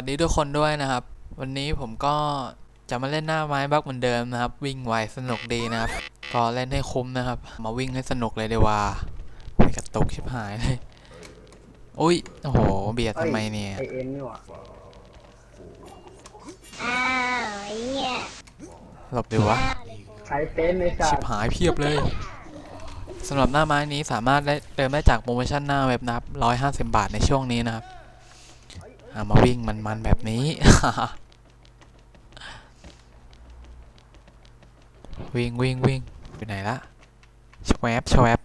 วัสดีทุกคนด้วยนะครับ วันนี้ผมก็จะมาเล่นหน้าไม้บักเหมือนเดิมนะครับ วิ่งไวสนุกดีนะครับ ก็เล่นให้คุ้มนะครับ มาวิ่งให้สนุกเลยดีกว่าไม่กระตุกชิบหายเลยอุ้ยโอ้โห เบียดทำไมเนี่ยไอเอ็นนี่หว่าอ้าวไอ้เนี่ยหลบดีวะใครเป็นในสัชิตบว์หายเพียบเลยสำหรับหน้าไม้นี้สามารถได้เติมได้จากโปรโมชั่นหน้าเว็บนะครับร้อยห้าสิบาทในช่วงนี้นะครับอะ มาวิ่งมันๆแบบนี้ วิ่งวิ่งวิ่งอยู่ไหนละชวบชวบ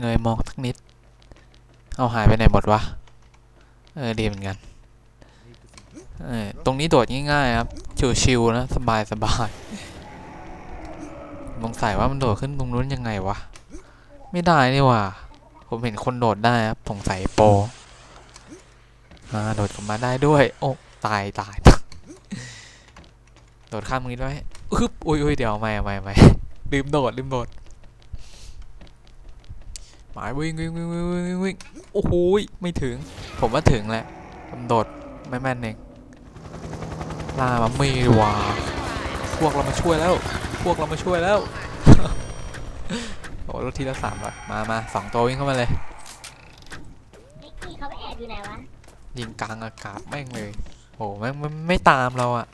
เงยมองสักนิด เอาหายไปไหนหมดวะ เออดีเหมือนกัน เออตรงนี้โดดง่ายๆครับชิวๆนะ สบายสบายสงสัยว่ามันโดดขึ้นตรงนู้นยังไงวะ ไม่ได้นี่ว่า ผมเห็นคนโดดได้ครับสงสัยโปร อ่าโดดกลับมาได้ด้วย โอ้ตายตายโดดข้ามตรงนี้ด้วยอึ๊บอุ้ยอุ้ยเดี๋ยวไม่ไม่ไม่ลืมโดดลืมโดดหมายวิ่งวิ่งวิ่งวิ่งวิ่งวิ่งโอ้โหยไม่ถึง ผมว่าถึงแหละผมโดดไม่แม่นเองล่ามาไม่ดีว่าพวกเรามาช่วยแล้ว พวกเรามาช่วยแล้วโอ้รถทีละสามร้อยมามาสองตัววิ่งเข้ามาเลย นิกกี้เขาไปแอบอยู่ไหนวะ ยิงกลางอากาศแม่งเลยโอ้แม่งไม่ไม่ตามเราอะ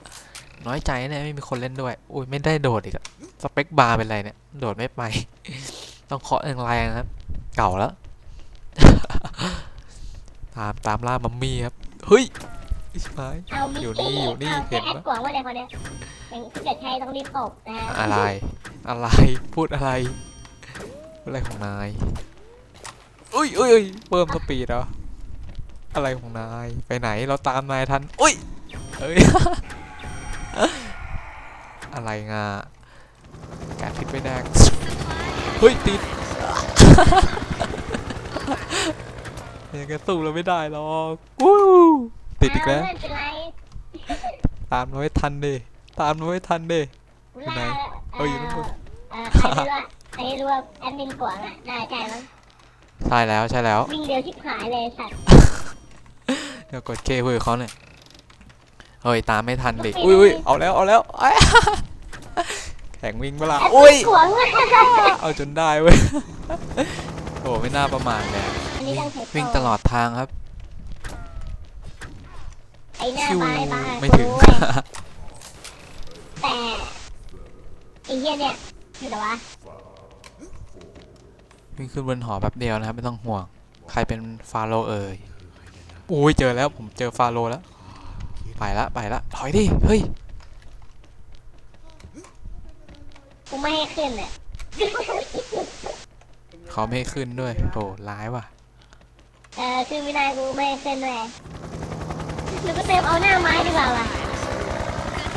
น้อยใจเนี่ยไม่มีคนเล่นด้วย อุ้ยไม่ได้โดดอีกอะสเปคบาร์เป็นไรเนี่ย โดดไม่ไป ต้องเคาะแรงๆครับ เก่าแล้ว ตามตามล่ามัมมี่ครับ เฮ้ยอิชพายเอามิกอยู่นี่กี้อยู่นี่เอาเห็นแอปะดกวางว่าอะไรคนเนี้ยอย่างที่เกิดใช้ต้องรีบตบนะฮะอะไร อะไรพูดอะไรพูดอะไรของนายอุ้ยอุ้ยอุ้ยเพิ่มสปีดเหรอ อะไรของนายไปไหนเราตามนายทันอุ้ยเอ้ยอะไรงาการพิษไม่แดงเฮ้ยติดยังกระสู้เราไม่ได้หรอกวู้ติดอีกแล้วเาไม่เป็นไรตามเราให้ทันดิตามเราให้ทันดิกูอยู่ไหนล่าเอ้ยอยู่นู่นเอ่อใครรู้ว่าใครรู้ว่าแอดมินกวางอะน่าใจมั้งใช่แล้วใช่แล้ววิ่งเร็วชิบหายเลยสัตว์เดี๋ยวกดเคคุยกับเขาหน่อยเฮ้ยตามไม่ทันดิอุ้ยอุ้ยเอาแล้วเอาแล้วไอ้แข่งวิ่งเวลาแอดอุ้มิยนกวางอะเอาจนได้เว้ยโอ้ไม่น่าประมาทเลยอันนี้ต้องใช้โปรวิ่งตลอดทางครับไอ้หน้าคิวบายบายไม่ถึงกูด้วยแต่ไอ้เหี้ยเนี่ยคือแต่ว่าวิ่งขึ้นบนหอแป๊บเดียวนะครับ ไม่ต้องห่วง ใครเป็นฟาโรห์เอ่ย อุ้ยเจอแล้วผมเจอฟาโรห์แล้ว ไปละไปละถอยดิ เฮ้ย กูไม่ให้ขึ้นอะเขาไม่ให้ขึ้นด้วยโอ้ร้ายว่ะ เออคือวินัยกูไม่ให้ขึ้นด้วยหรือก็เติมเอาหน้าไม้ดีกว่าว่ะ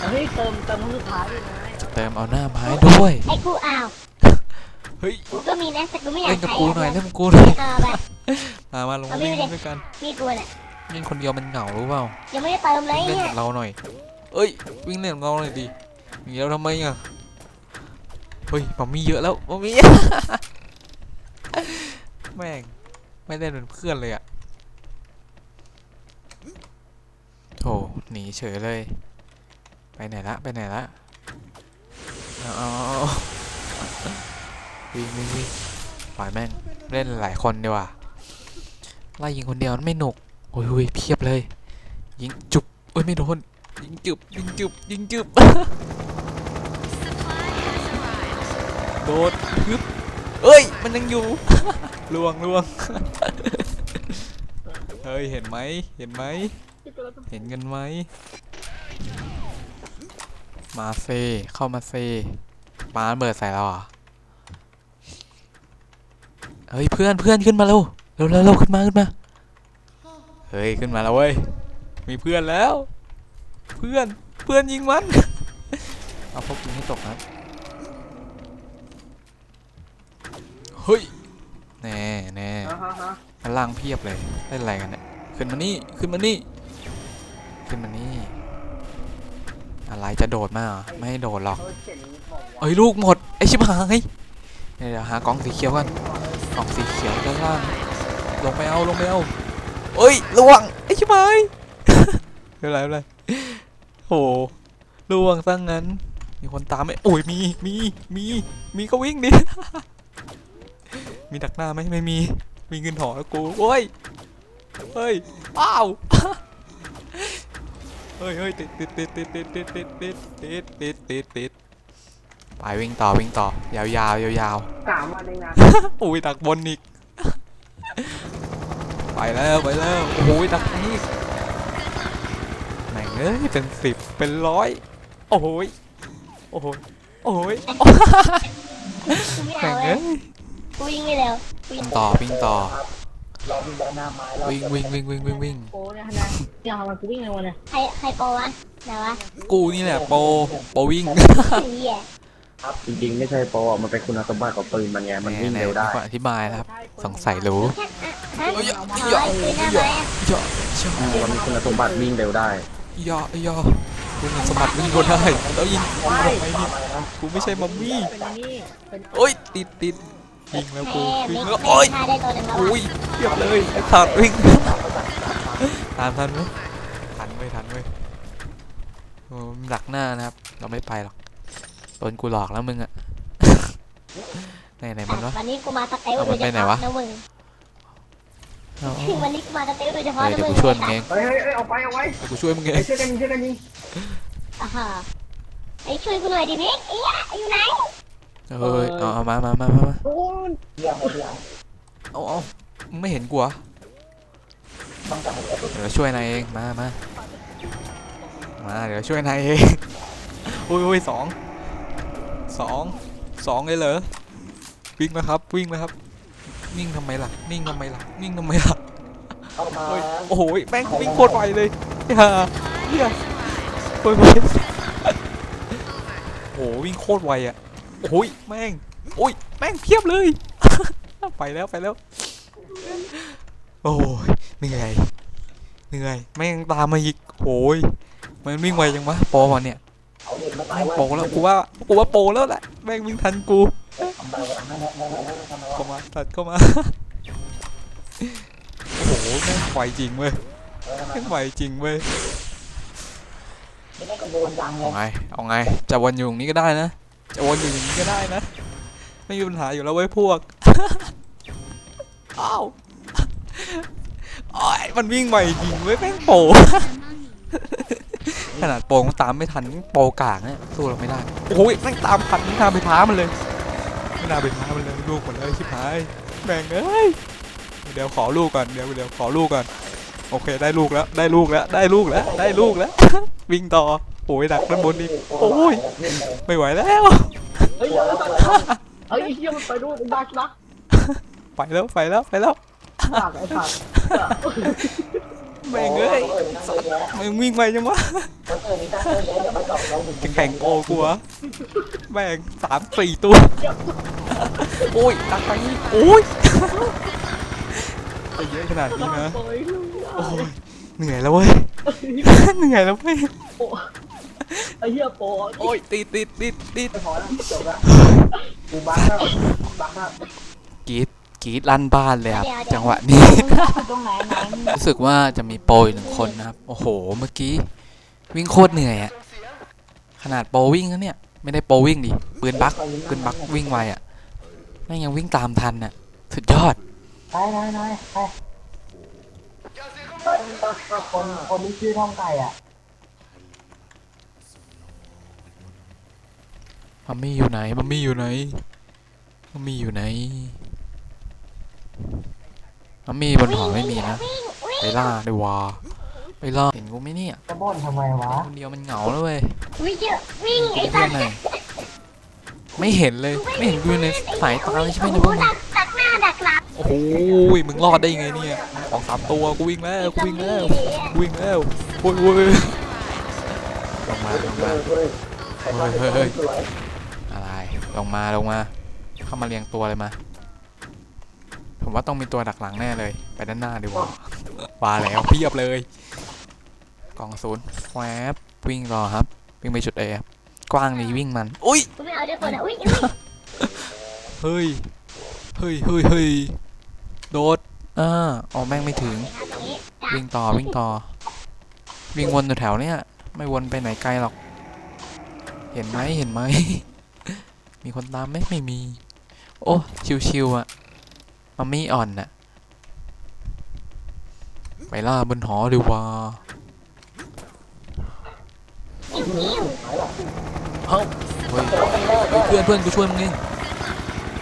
เฮ้ยเติมเติมครั้งสุดท้ายด้วยนะจะเติมเอาหน้าไม้ด้วย ไอ้กูอ้าว เฮ้ยกูก็มีนะแต่กูไม่อยากเล่นกับใช้กูหน่อยเล่นกับกูหน่อยเออแบบ มามาลงเอาวิ่งไม่ได้ด้วยกันมีกูเนี่ยวิ่งคนเดียวมันเหงารู้เปล่ายังไม่ได้เติมเลยเล่นเนี่ยกับเราหน่อยเอ้ยวิ่งเล่นกับเราหน่อยดิอย่างนี้เราทำไมอะเฮ้ยมัมมี่เยอะแล้วมัมมี่ แม่งไม่เล่นเป็นเพื่อนเลยอะโถหนีเฉยเลย ไปไหนละไปไหนละเอาเอาเอาเอา วิ่งวิ่งวิ่งปล่อยแม่งเล่นหลายคนดีกว่าไล่ยิงคนเดียวมันไม่หนุกโอ้ยเพียบเลย ยิงจุบเอ้ยไม่โดนยิงจุบยิงจุบยิงจุบโดดฮึบเอ้ย มันยังอยู่ลวงลวงเฮ้ย เห็นไหมเห็นไหมเห็นกันไหม มาเซเข้ามาเซปาเบิดใส่เราอะ เฮ้ยเพื่อนเพื่อนขึ้นมาเร็วเร็วเร็วเร็วขึ้นมาขึ้นมาเฮ้ยขึ้นมาแล้วเว้ยมีเพื่อนแล้ว เพื่อนเพื่อนยิงมัน เอาพวกยิงให้ตกนะเฮ้ยแน่แน่ด้าล่างเพียบเลยเล่นอะไรกันเนี่ยขึ้นมานี่ขึ้นมานี่ขึ้นมานี่อะไรจะโดดมาเหรอไม่โดดหรอกเขาเขียนบอกว่าเอ้ยลูกหมดไอชิบหายเดี๋ยวหากล่องสีเขียวกัน กล่องสีเขียวด้านล่าง ลงไปเอาลงไปเอาเอ้ยระวังไอ้ชิบหายเป็นไรไม่เป็นไรโหล่วงซะงั้น มีคนตามไหมโอ้ยมีมีมีมีก็วิ่งดิมีดักหน้าไหมไม่มีวิ่งขึ้นหอแล้วกูโอ้ยเฮ้ยอ้าวเฮ้ยเฮ้ยติดติดติดติดติดติดติดติดติดติดติด ไปวิ่งต่อวิ่งต่อยาวยาวยาวสามวันเองนะๆอุ้ยดักบนอีก ไปแล้วไปแล้วโอ้ยดักนี่แม่งเอ้ยเป็นสิบเป็นร้อยโอ้ยโอ้ยโอ้ยกูไม่แม่เอางเลเอ้ยยกูยิงไม่เร็วกูยิงต่อวิ่งต่อเรามีด้านหน้าไม้เราวิ่งวิ่งวิ่งวิ่งวิ่งวิ่งโอ้เนี่ยนะเนี่ยมันกูวิ่งเลยวันเนี่ยใครใครโปรวะไหนวะกูนี่แหละโปรโปรวิ่ง ไอ้เหี้ย ครับจริงๆ ไม่ใช่โปรอะมันเป็นคุณสมบัติของปืนมันไงมันวิ่งเร็วได้ไหนๆมีคนอธิบายนะครับ สงสัยรู้แค่อะฮะเอ้ยเอาไอ้ปืนหน้าไม้อะย่ออืมมันมีคุณสมบัติวิ่งเร็วได้ย่อย่อคุณสมบัติวิ่งก็ได้แล้วยิงทำไมนี่กูไม่ใช่มัมมี่เป็นอันนี่เป็นโอ้ยติดติดยิงแล้วกูแม่วิ่งบิ๊กแล้วแม่โอ้ยฆ่าได้ตัวหนึ่งแล้วอุ้อะยเรียบเลยไอ้สัตว์วิ่งตามทันไหมทันไหมทันไหมโอ้มันดักหน้านะครับ เราไม่ไปหรอก โดนกูหลอกแล้วมึงอะไหนไหนมันวะ วันนี้กูมาสเตลเอาโดมัยนเฉไปไหนพาะวะ นะมึงเอาวันนี้กูมาสเตลโดยเฉเอพาะอนะเดี๋ยวมึกูงช่วยมึงเองเฮ้ยเฮ้ยเฮ้ยเอาไปเอาไว้เดี๋ยวกูช่วยมึงเอไอ้งช่วยกันยิงช่วยกันยิงอ่าฮะไอ้ช่วยกูหน่อยดิบิ๊กไอ้ยะอยู่ไหนเฮ้ยเอาเอามามามามามาโอ้ยเดี๋ยวเดี๋ยวเอาเอามึงไม่เห็นกูเหรอเดี๋ยวช่วยนายเองมามามาเดี๋ยวช่วยนายเองอุ้ยอุ้ยสอง สองสองเลยเหรอวิ่งมาครับวิ่งมาครับ นิ่งทำไมล่ะนิ่งทำไมล่ะนิ่งทำไมล่ะเอามาเฮ้ยโอ้โหแม่งวิ่งโคตรไวเลยเฮียเฮียโคตรไวโอ้โหวิ่งโคตรไวอะโอ้ยแม่งโอ้ยแม่งเพียบเลย ไปแล้วไปแล้ว โอ้ยเหนื่อยเหนื่อยแม่งตามมาอีกโอ้ยมันวิ่งไวจังวะโปรมันเนี่ย โปรแล้วกูว่ากูว่าโปรแล้วแหละแม่งวิ่งทันกูเข้ามาตัดเข้ามาโอ้โหแม่งไวจริงเว้ยแม่งไวจริงเว้ยไม่ได้กระโดดดังเลเอายไงเอาไงจะวนอยู่อย่างนี้ก็ได้นะจะวนอยู่อย่างนี้ก็ได้นะไม่มีปัญหาอยู่แล้วเว้ยพวกอ้าวโอ้ยมันวิ่งไวจริงเว้ยแม่งโปร ขนาดโปรก็ตามไม่ทันโปรกากเนี่ยสู้เราไม่ได้โอ้ยแม่งตามทันไม่น่าไปท้ามันเลยไม่น่าไปท้ามันเลยลูกหมดเลยชิบหายแม่งเอ้ยเดี๋ยวขอลูกก่อนเดี๋ยวเดี๋ยวขอลูกก่อนโอเคได้ลูกแล้วได้ลูกแล้วได้ลูกแล้วได้ลูกแล้ว วิ่งต่อโอ้ยดักด้านบนอีกโอ้ยไม่ไหวแล้วเฮ้ยเฮ้ยไอ้เหี้ยมันไปดูมันดักนะไปแล้วไปแล้วไปแล้วดักไอ้สัตว์ แม่งเอ้ยมึงวิ่งไปจังวะจะแข่งโปรกูเหรอแม่งสามสี่ตัวโอ้ยดักไปนี่โอ้ยไปเยอะขนาดนี้นะโอ้ยโอ้ยเหนื่อยแล้วเว้ยเหนื่อยแล้วเว้ยไอ้เหี้ยโปโอ้ยติดติดติดติดพอแล้วจบละกูบ้าแล้วบ้าแล้วกรีดก รีดลั่นบ้านเลยครับ จังหวะนี้ ตรงไหนไหนรู้สึกว่าจะมีโปรอยู่หนึ่งคนนะครับ โอ้โห เมื่อกี้ วิ่งโคตรเหนื่อยอะขนาดโปรวิ่งนะเนี่ย ไม่ได้โปรวิ่งดิ ปืนบักปืนบักวิ่งไวอะแม่งยังวิ่งตามทันอะสุดยอด ไปไปไปไปคนคนที่ชื่อท่องไก่อะมัมมี่อยู่ไหนมัมมี่อยู่ไหนมัมมี่อยู่ไหน มัมมี่บนหอไม่มีนะวิ่งวิ่งไปล่าดีกว่าไปล่าเห็นกูไหมเนี่ยจะบ่นทำไมวะคนเดียวมันเหงาแล้วเว้ยวิ่งเยอะวิ่งกูไอ้เพื่สัอนตว์หน่อยไม่เห็นเลยไม่เห็นกูอยู่ในสายตาเลยใช่ไหมเนี่ยพวกมึงดักดักหน้าดักหลังโอ้โหมึงรอดได้ยังไงเนี่ยสองสามตัวกูวิ่งแล้วกูวิ่งแล้วกูวิ่งแล้วโอ้ยโอ้ยลงมาลงมาเฮ้ยเฮ้ยเฮ้ยอะไรลงมาลงมา เข้ามาเรียงตัวเลยมา ผมว่าต้องมีตัวดักหลังแน่เลย ไปด้านหน้าดีกว่าว่าแล้วเพียบเลยกล่องศูนย์แวบวิ่งรอครับ วิ่งไปจุดเอกว้างนี้วิ่งมันอุ้ยกูไม่เอาด้วยคนอะอุ้ยเฮ้ย เฮ้ยเฮ้ยเฮ้ยโดดอ่าอ๋อแม่งไม่ถึงตรงนี้วิ่งต่อวิ่งต่อ วิ่งวนอยู่แถวเนี้ยไม่วนไปไหนไกลหรอก เห็นไหมเห็นไหม มีคนตามไหมไม่มี โอ้ ชิวๆอะ มัมมี่อ่อนน่ะไปล่าบนหอดีกว่าเอ้าเฮ้ยเฮ้ยเพื่อนเพื่อนกูช่วยมึงเอง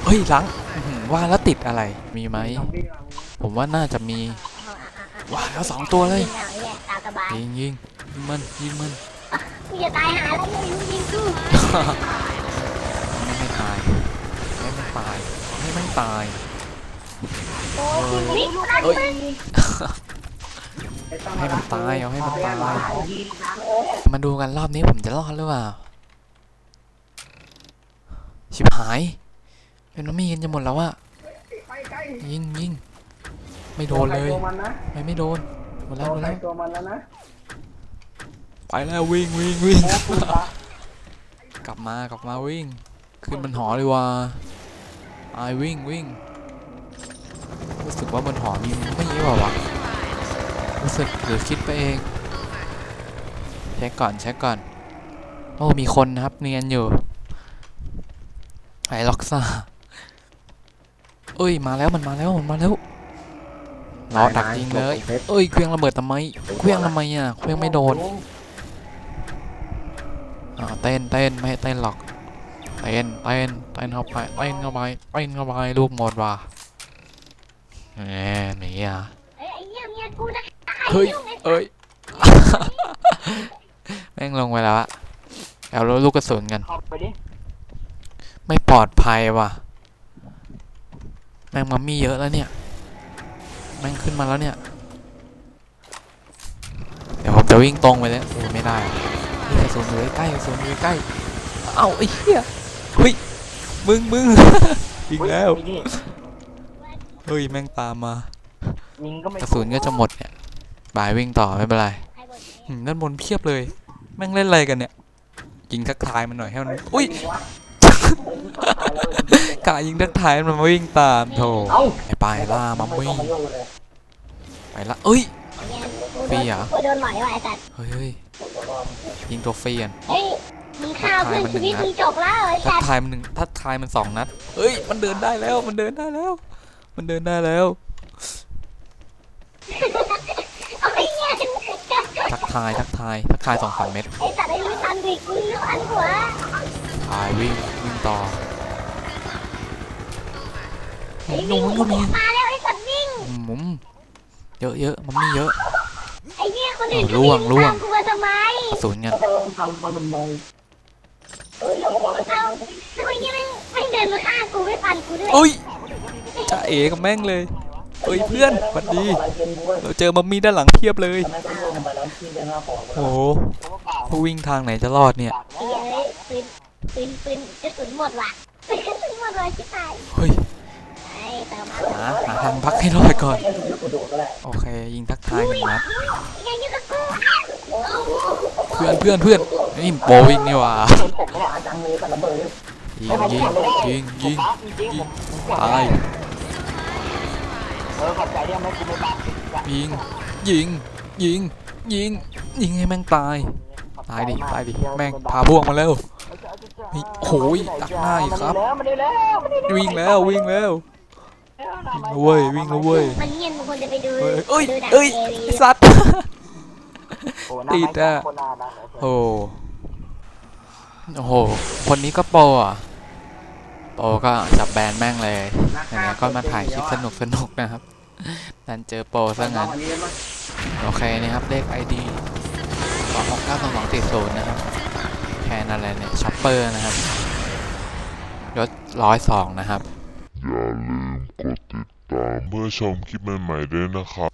เฮ้ยหลังอื้อหือว่าแล้วติดอะไรมีไหม ผมว่าน่าจะมีว้าแล้วสองตัวเลยยิงเอาไอ้เนี่ยตามสบายยิงยิงยิงมันยิงมันกูจะตายหาแล้วเนี่ยมึงยิงกูไม่ให้ตายไม่ไม่ตายไม่ไม่ตาย โอ้ยนี่รักเอ้ยมึงให้มันตายเอาให้มันตายมาดูกันรอบนี้ผมจะรอดหรือเปล่าชิบหายเป็นน้ำมีกันจะหมดแล้วอะยิงยิงไม่โดนเลยตัวมันนะไม่ไม่โดนหมดแล้วหมดใครแล้วตัวมันแล้วนะไปแล้ววิ่งวิ่งวิ่งโอ้คุณตากลับมากลับมาวิ่ง ขึ้นบนหอเลยว่าไอายวิ่งวิ่ง รู้สึกว่าบนหอมีไม่เยอะกว่าวะรู้สึกหรือคิดไปเองเช็คก่อนเช็คก่อน โอ้มีคนนะครับเนียนอยู่ไอล็อกซ่าเอ้ยมาแล้วมันมาแล้วมันมาแล้วรอดักยิงเลยเพชรเอ้ยเครื่องระเบิดทำไมเครื่องทำไมอะเครื่องไม่โดนอ่าเต้นเต้นไม่ให้เต้นหรอกเต้นเต้นเต้นเข้าไปเต้นเข้าไปเต้นเข้าไปลูกหมดว่ะ แหมหนีอะเอ้ยไอ้เหี้ยเมียกูนะเฮ้ยเอ้ย แม่งลงไปแล้วอะเอาลูกกระสุนกันเข้าไปดิไม่ปลอดภัยว่ะ แม่งมัมมี่เยอะแล้วเนี่ย แม่งขึ้นมาแล้วเนี่ย เดี๋ยวผมจะวิ่งตรงไปเลยโอ้ยไม่ได้นี่กระสุนอยู่ใกล้ๆกระสุนอยู่ใกล้ๆเอ้าไอ้เหี้ยเฮ้ยมึงมึงยิงแล้วนี่ เฮ้ย แม่งตามมา ยิงก็ไม่กระสุนก็จะหมดเนี่ย บายวิ่งต่อไม่เป็นไรใครบ่นเนี่ยหืมด้านบนเพียบเลย แม่งเล่นอะไรกันเนี่ย ยิงทักทายมันหน่อยให้มัน อุ้ยกะยิงทักทายมันมาวิ่งตามโถเอ้าไอ้ปลายล่ามาไม่วิ่ต้องงมายุ่งเลยไปละเอ้ยไอ้เนี่ยกูฟรีเหรอกูโดนหมอยว่ะไอ้สัตว์เฮ้ยเฮ้ยยิงตัวฟรีกันเฮ้ยมึงฆ่าเพื่อนชีวิตมึงจบแล้วไอ้ทัสักตว์ทายมันหนึ่งทักทายมันสองนัดเอ้ย มันเดินได้แล้วมันเดินได้แล้ว มันเดินได้แล้วเอาไอ้เหี้ยทักทายทักทายทักทายสองสามเม็ดไอ้สัตว์ไอ้นี่ตันดิกูนี่ตันหัวทายวิ่งวิ่งต่อไอ้หนูวิ่งก็มีมาแล้วไอ้สัตว์วิ่งหมุมเยอะเยอะมันมีเยอะไอ้เนี่ยคนอื่นโอ้ล่วงล่วงตามกูมาทำไมกระสุนกันทำมาทำไมเอาทำไมเนี่ยแม่งแม่งเดินมาฆ่ากูไม่ฟันกูด้วยเอ้ย จะเอกับแม่งเลยเอ้ยเพื่อนสวัสดี เราเจอมัมมี่ด้านหลังเพียบเลยทำไมต้องลงไปแล้วที่จะหน้าของโอ้โหผู้วิ่งทางไหนจะรอดเนี่ยเฮ้ยปืนปืนปืนกระสุนหมดว่ะกระสุนหมดเลยชิบหายเฮ้ยไอ้เติมหาหาทางพักให้รอดก่อนแค่ถึงกระโดดก็ได้โอเค ยิงทักทายหนึ่งนัดยังอยู่กับกูเพื่อนเพื่อนเพื่อนนี่โปวิ่งนี่หว่าผมไม่ได้อาจังเลยแต่ระเบิดยิงยิงยิงยิงยิงตาย เออขอบใจที่ไม่กูไม่ตายยิง ยิง ยิง ยิง ยิงให้แม่งตาย ตายดิ ตายดิ แม่งพาพวกมาแล้วนี่โอ้ยดักหน้าอีกครับมาได้แล้วมาได้แล้ววิ่งแล้ววิ่งแล้ววิ่งแล้วเว้ยวิ่งแล้วเว้ยมันเงียบมึงควรจะไปดูเฮ้ยเอ้ยดูหนังเอ้ยเอวีไอสัตว์ติดอะคนนาดังโอ้โอ้โหคนนี้ก็โปรอะ โปก็จับแบรนด์แม่งเลยอย่างเงี้ยก็มาถ่ายคลิปสนุกสนุกนะครับดันเจอโปซะงั้น โอเคนะครับ เลข ID 2 6 9 2 2 4 0 นะครับ แคนอะไรเนี่ยช็อปเปอร์นะครับยศร้อยสองนะครับ อย่าลืมกดติดตามเพื่อชมคลิปใหม่ๆด้วยนะครับ